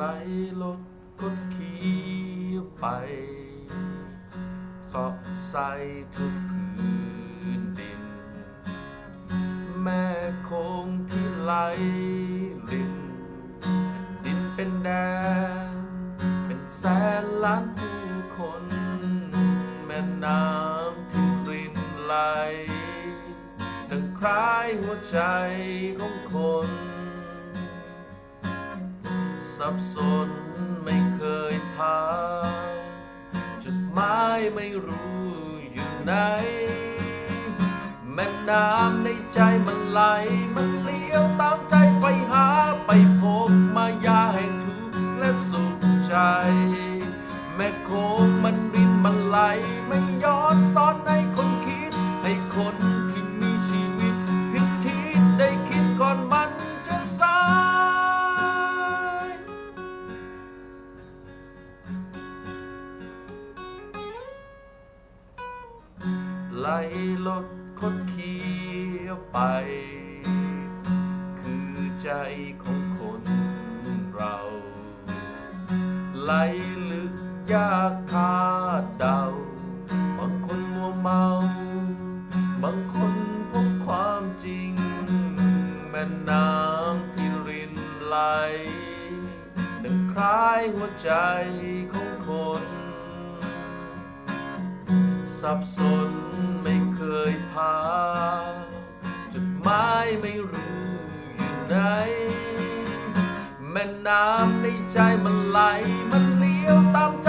รถกดขี่ไปสาะใส่ทุกพื้นดิน แม่คงที่ไหลลินดินเป็นแดน เป็นแสนล้านผู้คน แม่น้ำที่รินไหลดังคล้ายหัวใจของคน สับสนไม่เคยพาจุดหมายไม่รู้อยู่ไหน แม่น้ำในใจมันไหล มันเลี้ยวตามใจ ไหล่รถคดเคี้ยวไป คือใจของคนเรา ไหลลึกยากคาดเดา บางคนมัวเมา บางคนพบความจริง แม่น้ำที่รินไหลดังคล้ายหัวใจของคน สับสน ยพา จุดหมายไม่รู้อยู่ไหน แม่น้ำในใจมันไหล มันเลี้ยวตามใจ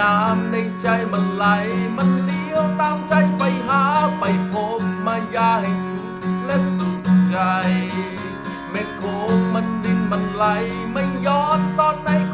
น้ำในใจมันไหล มันเลี้ยวตามใจไปหาไปพบมายาให้ทุกและสุขใจแม่โคงมันดินมันไหล ไม่ย้อนซ่อนให้คน